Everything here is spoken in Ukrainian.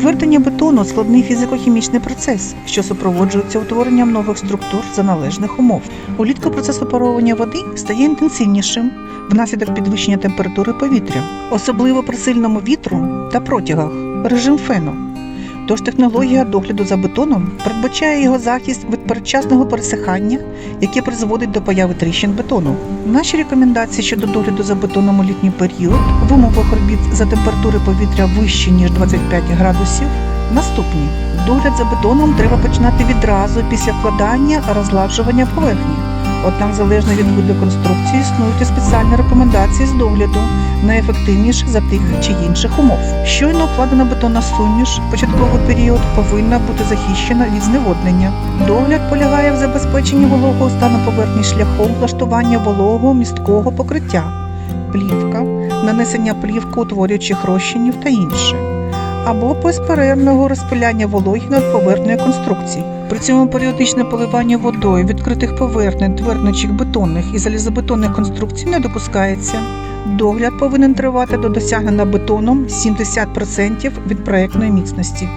Твердення бетону складний фізико-хімічний процес, що супроводжується утворенням нових структур за належних умов. Улітку процес опаровування води стає інтенсивнішим внаслідок підвищення температури повітря, особливо при сильному вітру та протягах, режим фену. Тож технологія догляду за бетоном передбачає його захист від передчасного пересихання, яке призводить до появи тріщин бетону. Наші рекомендації щодо догляду за бетоном у літній період в умовах робіт за температури повітря вищі ніж 25 градусів наступні. Догляд за бетоном треба починати відразу після вкладання розладжування поверхні. Однак, залежно від виду конструкції, існують спеціальні рекомендації з догляду, найефективніше за тих чи інших умов. Щойно вкладена бетонна суміш в початковий період повинна бути захищена від зневоднення. Догляд полягає в забезпеченні вологого стану поверхні шляхом влаштування вологого місткого покриття, плівка, нанесення плівку утворюючих розчинів та інше. Або безперервного розпиляння вологі над поверхнею конструкції. При цьому періодичне поливання водою відкритих поверхнень твердничих бетонних і залізобетонних конструкцій не допускається. Догляд повинен тривати до досягнення бетоном 70% від проектної міцності.